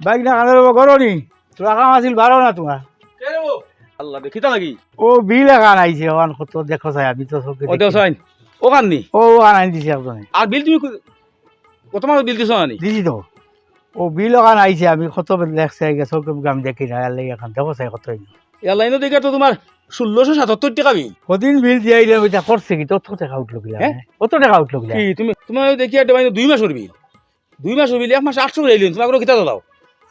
Bike না কান্দে গরনি তোরা কাম আছিল বারো না তোমার। আল্লাহ দেখিতা লাগি? ও বিল এখান আইছে ওখান কত দেখো চাই আমি তো চোখে ও দেও সাইন ও ওখান আনি দিছে একজনে। আর বিল তুমি কত মাস বিল দিছ না দিছি তো। ও বিল ওখান আইছে আমি কত চোখে আমি দেখি না আর লাগে এখন দেখো চাই কত দেখে তো তোমার ষোলোশো সাতাত্তর টাকা বিল। কদিন বিল দিয়ে আইলে করছে কি তত টাকা উঠল কিলা হ্যাঁ? কত টাকা উঠল কিলা তুমি তোমার দেখি একটা দুই মাসের বিল। দুই মাসের বিল এক মাস আটশো করে আইলেন তোমার কিতা দাও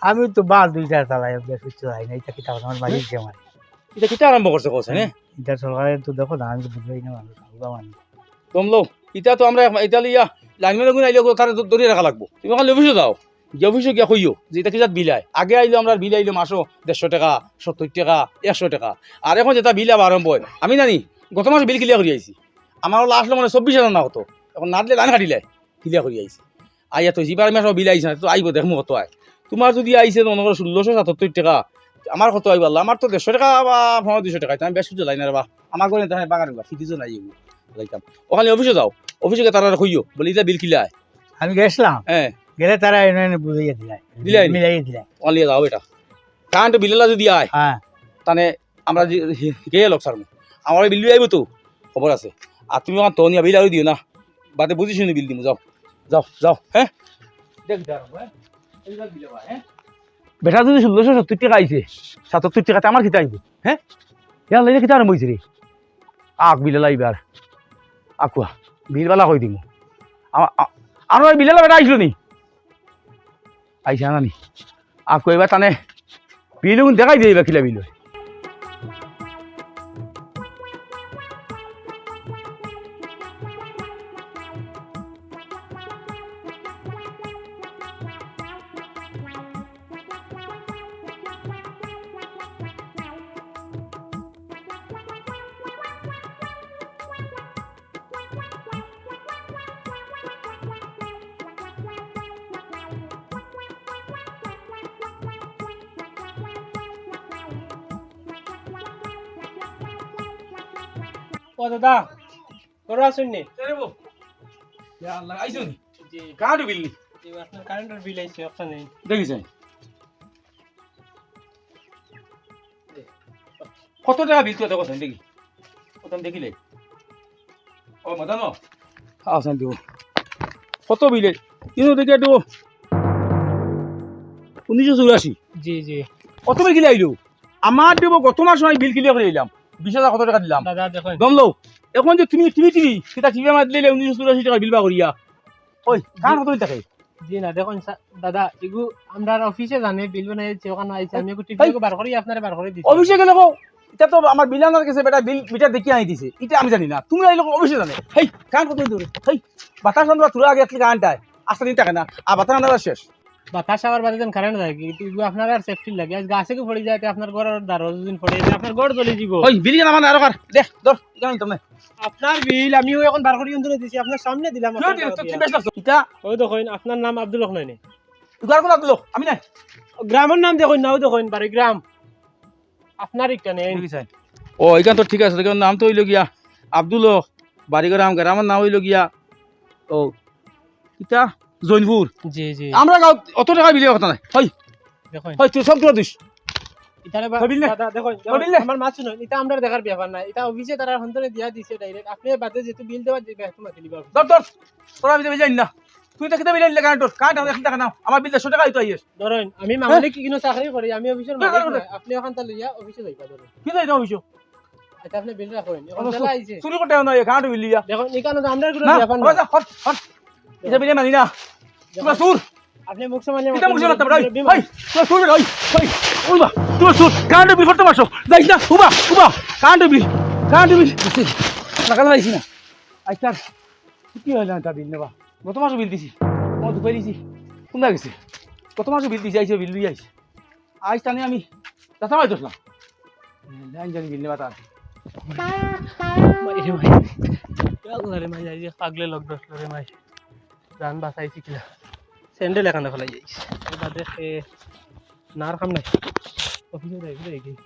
আমি তো বাস দুইটা চালাই সুস্থ যাই না এটা কিতা আমার মাঝে আমার এটা কিতা আরম্ভ করছে কোস হ্যাঁ এটা সরকারের তো দেখো না আমি তো না মানুষ আলগা মানুষ দম লো ইটা তো আমরা এটা লিয়া লাইন মেলে গুণ আইলে তার ধরে রাখা লাগবো। তুমি ওখানে অফিসে যাও। যে অফিসে গিয়া কইও যে এটা কিজাত বিল আয় আগে আইলে আমরা বিল আইলে মাসও দেড়শো টাকা সত্তর টাকা একশো টাকা। আর এখন যেটা বিল আবার আরম্ভ হয় আমি জানি গত মাসে বিল ক্লিয়ার করে আইছি আমার লাস্ট মানে চব্বিশ হাজার না হতো এখন না দিলে লাইন কাটিলে ক্লিয়ার করে আইছি আইয়া তো যিবার মাসও বিল আইছে না তো আইব দেখমু কত আয় তোমার যদি আইছে মনে করো ষোলোশো সাতাত্তর টাকা আমার কত আইব আল্লাহ আমার তো দেড়শো টাকা বা পনেরো দুশো টাকা আমি বেশ কিছু লাইন বা। আমার করে তাহলে বাগান ফিটিজও নাই এগুলো লাইতাম। ওখানে অফিসে যাও। অফিসে গিয়ে তারা কইও বলি এটা বিল কিলা আমি গেছিলাম। হ্যাঁ। গেলে তারা এনে বুঝাইয়া দিলাই দিলাই? মিলাই দিলাই ওখানে যাও এটা কারণ বিলেলা যদি আয় হ্যাঁ। তাহলে আমরা গিয়ে লক সারমু আমার বিল আইব তো খবর আছে। আর তুমি আমার তনিয়া বিল আরও দিও না। বাদে বুঝি শুনি বিল দিমু যাও। যাও যাও হ্যাঁ? দেখ যাও হ্যাঁ? বেটা যদি ষোলোশো সত্তর টাকা আইছে সাতাত্তর টাকাতে আমার খেতে আইব হ্যাঁ ইয়ার খেতে আরম্ভ হয়েছে রে আক বিলেলা আর আকুয়া বিলবেলা কই দিমু। আমার আর বিলে বেটা আইছিল নি? আইসা না নি? আকু এবার তানে বিলুন দেখাই দিয়ে এবার খিলা বিল হয়। করো আসুন নি। আল্লাহ? কাহাটো বিল নি? আপনার কারেন্টের বিল আইছে অপশন নেই দেখিছেন? কত টাকা বিল তো দেখি। কত আমি দেখিলে। ও মাদান আসান দিব। কত বিলে? কিন্তু দেখি একটু উনিশশো চৌরাশি। জি জি। কত বিল কিনে আইলো? আমার দেব গত মাস আমি বিল ক্লিয়ার করে দিলাম বিশ হাজার কত টাকা দিলাম? দাদা দেখুন গমলো এখন যে তুমি টিভি টিভি সেটা টিভি আমার দিলে উনিশশো চৌরাশি টাকা বিল বা করিয়া। ওই কার কত থাকে জি না দেখুন দাদা এগু আমরা অফিসে জানে বিল বানাইছে ওখানে আইছে আমি এই। টিভি বার করি আপনারে বার করে দিছি অফিসে গেলে এটা তো আমার বিলানার কাছে বেটা বিল মিটার দেখি আনি দিছে এটা আমি জানি না। তুমি আইলো অফিসে জানে। হেই কান কত দূরে হেই বাতাস আমরা তুলা আগে একলি কানটায় আসতে দিন থাকে না আর বাতাস শেষ। বাতাস আবার বাদে দেন কারেন্ট থাকে এগু আপনার আর সেফটি লাগে। আজ গাছে কো পড়ে যায় আপনার ঘরের দ্বারা দিন পড়ে যায় আপনার ঘর জ্বলে যাব ওই বিল জানা মানে আরও কার? দেখ ধর কেন তুমি আপনার বিল আমিও এখন বার করি অন্তরে দিছি আপনার সামনে দিলাম কিয় দিল তুই বেশ লাগছো ইটা ওই দেখুন আপনার নাম আব্দুল হকনাইনে উগার কোন দিলো আমি নাই। গ্রামের নাম দেখুন নাও দেখুন বাড়ি গ্রাম। আপনার একটা নেই। ও এখান তো ঠিক আছে দেখুন নাম তো হইল গিয়া আব্দুল বাড়িঘর আম গ্রামের নাম হইল গিয়া ও ইটা জৈনপুর। জি জি। আমরা গাঁও অত টাকা বিলে কথা নাই। হয়। হয় তুই সব তোরা দিস। ইতারে বা- দাদা দেখুন আমার মাছ শুনুন এটা আমরা দেখার ব্যাপার না। এটা অফিসে তারা হন্তরে দিয়া দিছে ডাইরেক্ট আপনি বাদে যেহেতু বিল দেওয়া ধর ধর। তোরা যাই না। তুই তো খেতে বিলে নিলে কারণ তোর কাঠ আমি টাকা নাও। আমার বিল দেড়শো টাকা হইতো আইস। ধরুন আমি মামুলি কি কিনো চাকরি করি আমি অফিসের আপনি ওখান অফিসে যাইবা ধরুন। কি যাই না অফিসও এটা আপনি বিল রাখুন এখন অবশ্য। আইছে। চুরি করতে না বিলি তো আমরা ব্যাপার না। Hot hot. এটা বিলে মানি না। তোমার সুর। আপনি মুখ এটা পারো। হাই তোমার সুর হাই হাই উবা তোমার সুর। কাঠ বিল করতে পারছ। যাইস না উবা উবা কাঠ বিল কাঠ বিল লাগাল লাইছি না। আইতার কি হইল না তা বিল নেবা গত মাসও বিল দিছি? ও দুপাই দিছি? কোনটা গেছে? গত মাসও বিল দিছি? আইছে বিল দিয়ে আইছে। আইস টানে আমি তাতা মাই দোসলাম জানি জানি বিল নেবা তার। মাই রে মাই পাগলে লগ দশলো রে মাই জান বাঁচাইছি কিনা। স্যান্ডেল এখানে ফেলাই যাইছি। বাদে সে নার কাম নাই অফিসে যাই ঘুরে গিয়ে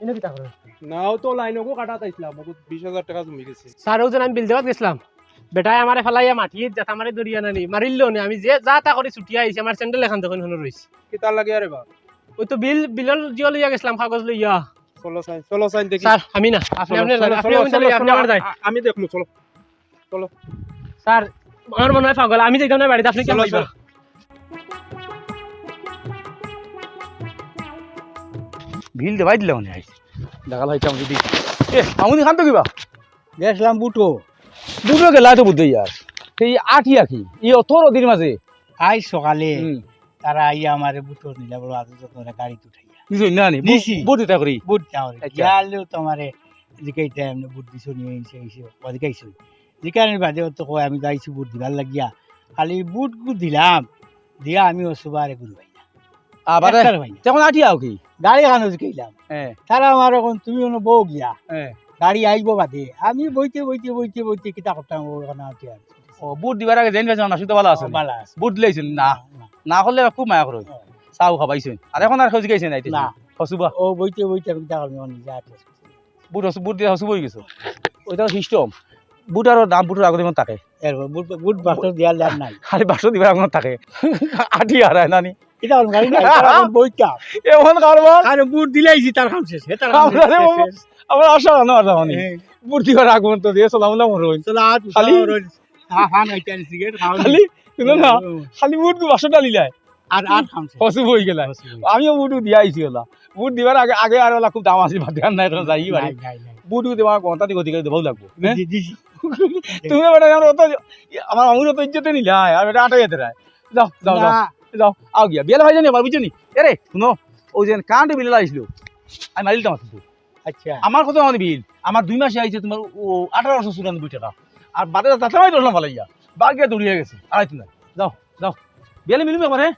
এনে নাও তো লাইনকো কাটা চাইছিলাম বহুত বিশ হাজার টাকা জমি গেছে। স্যার ওজন আমি বিল দেওয়াত গেছিলাম বেটাই আমারে ফেলাইয়া মাটিয়ে যাত আমারে দরিয়া নানি মারিল নি। আমি যে যা তা করে ছুটি আইছি আমার স্যান্ডেল এখান তখন হলো রইছে কি তার লাগে আরে বা ওই তো বিল বিলল জিও লইয়া গেছিলাম কাগজ লইয়া চলো সাইন চলো সাইন দেখি। স্যার আমি না আপনি আপনি চলো, আপনি চলো, আপনি আপনি আমার যাই আমি দেখব চলো স্যার আমার মনে হয় পাগল আমি যেতাম না বাড়িতে আপনি চলো, চলো। বিল দেবাই দিলে মানে আইস দেখা লাইতাম যদি এ আমুনি খান তো কিবা? গেছিলাম বুটো। দুটো গেলা তো বুদ্ধি ইয়ার। সেই আঠিয়া কি ই অথর অধীর মাঝে। আজ সকালে। তারা আইয়া আমার বুটো নিলে বড় আদর যত্ন গাড়ি উঠাইয়া না নি নিছি। এটা করি। বুট আচ্ছা। ইয়ালেও তোমারে জিকাইতে এমনি বুট দিছো নিয়ে এসে এসে জিকাইছো জিকানোর বাদে তো কয় আমি যাইছি বুট দিবার লাগিয়া। খালি বুট গু দিলাম দিয়া আমি ওসুবারে গুরু ভাই আবার তখন আঠিয়াও কি? গাড়ি খানো জিকাইলাম হ্যাঁ। তারা আমার এখন তুমি বউ গিয়া? হ্যাঁ। গাড়ি আইব বাদে। আমি বইতে বইতে বইতে বইতে কিতা করতাম ওখানে আটি আর ও বুট দিবার আগে জানি পাইছেন না শুধু ভালো আছে বালা আছে বুট দিলেছেন না। না, করলে খুব মায়া করো। চাও খাবাইছেন আর এখন আর খোঁজ গাইছেন আইতে না। হসুবা ও বইতে বইতে কিতা করব আটি আছে। বুট হসু বুট দিয়ে হসুব হয়ে গেছো ওইটা সিস্টেম বুট আর দাম বুটের আগতে থাকে। বুট বুট বাসর দিয়ার লাভ নাই। খালি বাসো দিবার আগত থাকে। আঠি হারায় নানি কিতা করব গাড়ি নাই তারা এমন কারবার? আর বুট দিলেইছি তার কাম শেষ হে তার কাম আমরা রে বাবা। শেষ। আমার আশা না আর মানে। বুট দিবার আগমন তো দিয়ে চলাম না মরো খালি- খালি হান হইতে আনি সিগারেট খাও খালি শুনো না খালি বুট বাসো ডালিলাই আর আর খাম শেষ। হসুব আমিও বুটু দিয়া আইছি ওলা। বুট দিবার আগে আগে আর ওলা খুব দাম আছে ধ্যান নাই যাই বাড়ি। বুটু দেওয়া গন্তা দি গতি করে দেবও লাগবো। তুমি আমার আমার অত ইজ্জতে নিলাই আর বেটা আটাই যেতে যাও যাও যাও। যাও। আও গিয়া বিয়ালে ভাই জানি আবার বুঝছ নি এরে শুনো ওই যে কান্টে বিলে আসলো আমি মারিল তোমার আচ্ছা। আমার কত আমার বিল? আমার দুই মাসে আইছে তোমার ও আঠারোশো চুরানব্বই টাকা আর বাদে তাতে আমি দশলাম ভালো ইয়া। বাগিয়া দৌড়িয়ে গেছে আড়াই তুমি যাও যাও। বিয়ালে মিলবে আমার হ্যাঁ?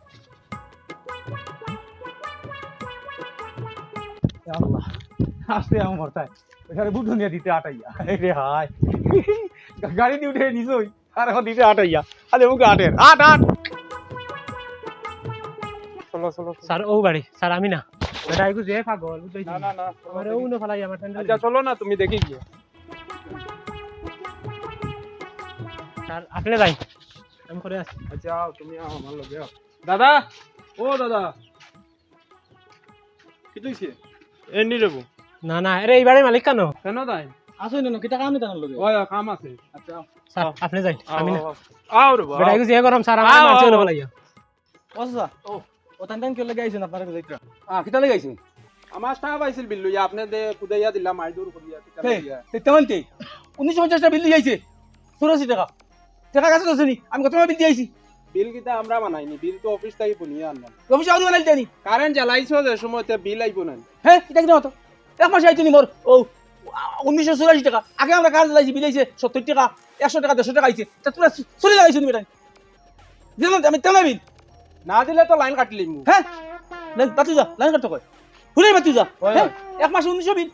আল্লাহ আসতে আমার তাই। এখানে বুট ধনিয়া দিতে আটাইয়া। রে হাই গাড়ি দিয়ে উঠে নিছই আর এখন দিতে আটাইয়া। আরে মুখে আটের। আট আট। চলো। স্যার ও বাড়ি। স্যার আমি না। বেটা আইগু যে পাগল না। না না দেখি। ও না ফেলাই আমার স্যান্ডেল আচ্ছা চলো না তুমি দেখি গিয়ে। স্যার আপনি যাই। আমি করে আসি আচ্ছা আও, তুমি আও আমার লগে আও। দাদা ও দাদা। কি তুইছে? এন্ডি রেবো না না আরে এইবারে মালিক কেন? কেন তাই? আসো না কিটা কাম লগে? ওই কাম আছে। আচ্ছা। স্যার আপনি যাই আমি না। আও, রে বাবা। বেটা আইগু যে গরম স্যার আমার মারছে না। ফেলাইয়া ও ও। আপনারা লাগাইছেন আমার টাকা পাইছিল বিল্লু ইয়া আপনি দে কুদাইয়া দিলাম দূর করিয়া উনিশশো বিল দিয়ে আইছে চৌরাশি টাকা টাকা। কাছে দোষে নি? আমি কত বিল দিয়ে আইছি বিল কিতা আমরা বানাইনি বিল তো অফিস থেকে বনিয়া আনলাম অফিসে আউনি বানাইল দেনি কারেন্ট জ্বালাইছো যে সময়তে বিল আইব না হ্যাঁ হতো? এক মাসে আইতো নি মোর ও উনিশশো চৌরাশি টাকা। আগে আমরা কাজ লাইছি বিল আইছে সত্তর টাকা একশো টাকা দেড়শো টাকা আইছে তা তোরা চলে লাগাইছো নি আমি তেমন বিল। না দিলে তো লাইন কাটলি মু। হ্যাঁ? লাইন বাতু যা লাইন কাটতে কয়। হুলে বাতু যা। হয়, এক মাসে উনিশশো বিল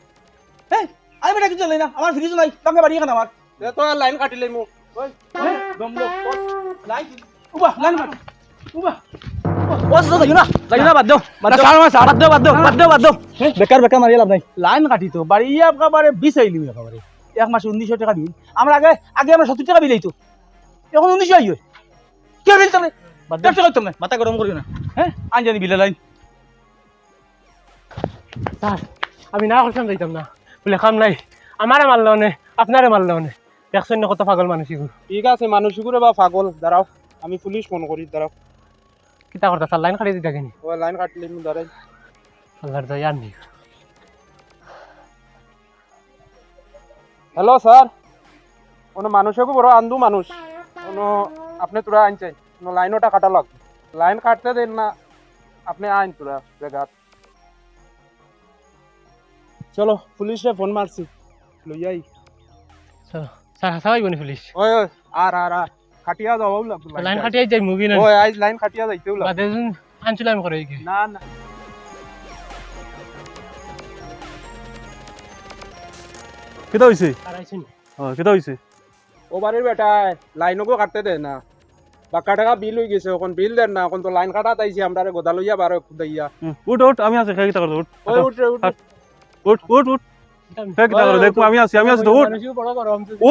হ্যাঁ? আমি বেটা কিছু লাই না আমার ফ্রিজ নাই টাকা বাড়ি এখানে আমার। তো লাইন কাটিলে মু। হ্যাঁ? দমলো লাইন উবা লাইন মার উবা। বস তো যাইও না যাইও না বাদ দাও। বাদ বাদ দাও বাদ দাও বাদ দাও বেকার বেকার মারিয়ে লাভ নাই। লাইন কাটি তো বাড়ি একেবারে বিছাইলি একেবারে। এক মাসে উনিশশো টাকা বিল। আমরা আগে আগে আমরা সত্তর টাকা বিল আইতো। এখন উনিশশো আইয়। কে বিল তাহলে ব্যবসা করতাম না মাথা গরম করিও না। হ্যাঁ? আনজানি বিলে লাইন স্যার আমি না করতাম যাইতাম না। বলে কাম নাই। আমারে মারলো নে আপনারে মারলো নে দেখছেন না কত পাগল মানুষ এগুলো। ঠিক আছে মানুষগুলো বা পাগল। দাঁড়াও আমি পুলিশ ফোন করি দাঁড়াও। কিতা করতা স্যার লাইন কাটিয়ে দিতে কিনি ওই লাইন কাটলি দাঁড়াই। আল্লাহর দয়া আর নেই হ্যালো স্যার কোনো মানুষকে বড় আন্দু মানুষ। কোনো আপনি তোরা আইন চাই কোনো লাইন ওটা কাটা লাগবে। লাইন কাটতে দেন না আপনি আইন তোরা জায়গা চলো পুলিশে ফোন মারছি। লইয়াই চলো স্যার হাসাবাই বনি পুলিশ? ওই ওই আর আর আর খাটিয়া যাও লাইন খাটিয়া যাই মুভি না। ওই আজ লাইন খাটিয়া যাইতে হলো আদে জুন আনছিল আমি করে কি না না। কেটা হইছে? আর আইছেন ও কেটা হইছে? ওবারের বেটা লাইনও কো কাটতে দে না। বাক্কা টাকা বিল হয়ে গেছে এখন বিল দেন না এখন তো লাইন কাটা তাইছি আমরা গোদা লইয়া বারো খুদাইয়া উঠ উঠ আমি আছি খেয়ে উঠ। ওই উঠে উঠে উঠ। উঠ আমি আছি আমি আছি উঠ।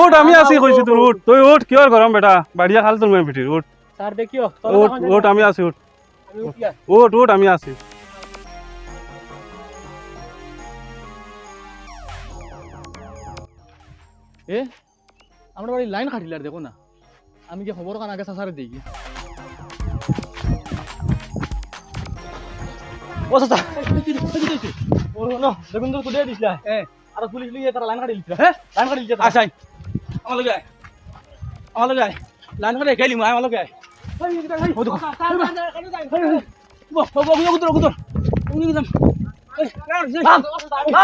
উঠ আমি আছি কইছি তোর উঠ। তুই উঠ কি গরম বেটা? বাড়িয়া খাল তোর মেয়ে উঠ। স্যার দেখিও উঠ উঠ আমি আছি উঠ। উঠ উঠ আমি আছি। এ আমরা বাড়ি লাইন কাটিলে দেখো না। আমি কি খবর কান আগে সাসারে দিই? ও সাসা ও নো দেখুন তো কুদিয়ে দিছিলা হ্যাঁ আর পুলিশ লিয়ে তারা লাইন কাটি দিছিলা। হ্যাঁ লাইন কাটি দিছিলা আসাই আমার লগে আয় আমার লগে আয় লাইন কাটে গেলি মা আমার লগে আয় ও দেখো বগুলো গুদর গুদর উনি গিলাম লাম লাম যা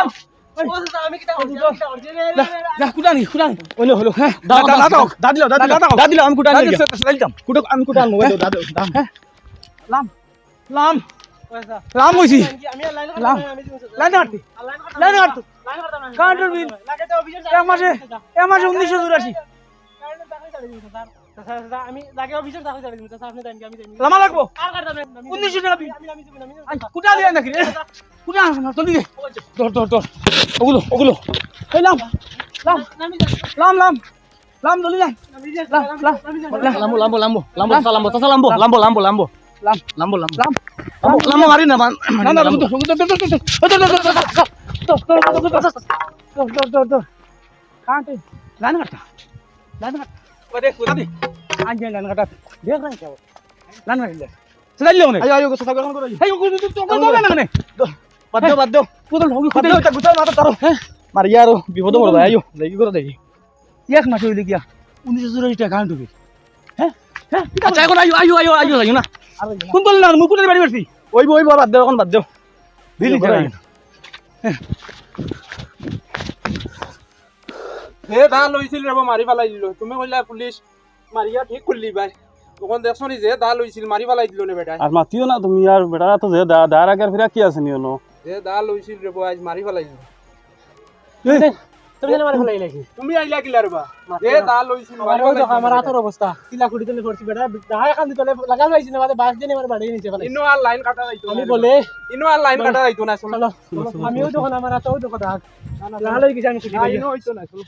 কুটানি কুটানি ওলে হলো হ্যাঁ দা দিলো দা দিলো দা দিলো আমি কুটা নিয়ে দাও আমি কুটা মোবাইল দাও দাও দাও লাম লাম লাম হইছি লাম লাইন কাটতি লাইন কাটতো কারেন্টের বিল এক মাসে এক মাসে উনিশশো চুরাশি আমি লাগে অফিসে চাকরি চাকরি আপনি আমি লামা লাগবো আর কাটতাম না উনিশশো টাকা বিল আমি আমি আমি আই, কুটা দিয়ে নাকি রে কুটা আনছ না চলি দে ধর ধর ধর ওগুলো ওগুলো এই লাম লাম লাম লাম লাম চলি লাম লাম লাম লাম লাম না না কাটে লাইন কাটা লাইন কাটা মারিয়া আৰু বিপদ মৰবা আয়ো লাগি কৰা দেখি ইয়াক মাতি হ'লে কিয়া উনিশ হাজার টাকা কারণ ঢুকে হ্যাঁ? হ্যাঁ? আচ্ছা এখন আয়ো আয়ো আয়ো আয়ো আয়ো না। কোন বল না মুকুলের বাড়ি বাড়ছি বাদ দেও। হে দা লইছিল রে মারি পেলাই দিল। তুমি কইলা পুলিশ মারিয়া ঠিক করলি ভাই তখন দেখছ নি যে দা লইছিল মারি পেলাই দিল নে বেটায় আর মাতিও না তুমি আর বেটা তো যে দা দার আগের ফিরা কি আছে নিও যে দা লইছিল রে আজ মারি পেলাই দিল। তুমি জানো মারি লাগি তুমি আইলা কিলা রে বা যে দা লইছিল মারি পেলাই তো আমার হাতের অবস্থা তিলা কুড়ি তুলে করছি বেটা। দাহায় কান দিতে লাগা যাইছি না বাস দিয়ে আমার বাড়ি নিচে ফেলাই ইনো আর লাইন কাটা যাইতো আমি বলে ইনো আর লাইন কাটা যাইতো না চলো আমিও তখন আমার হাতেও তো কথা লাগা লাগি গেছে আমি ইনো হইতো না চলো।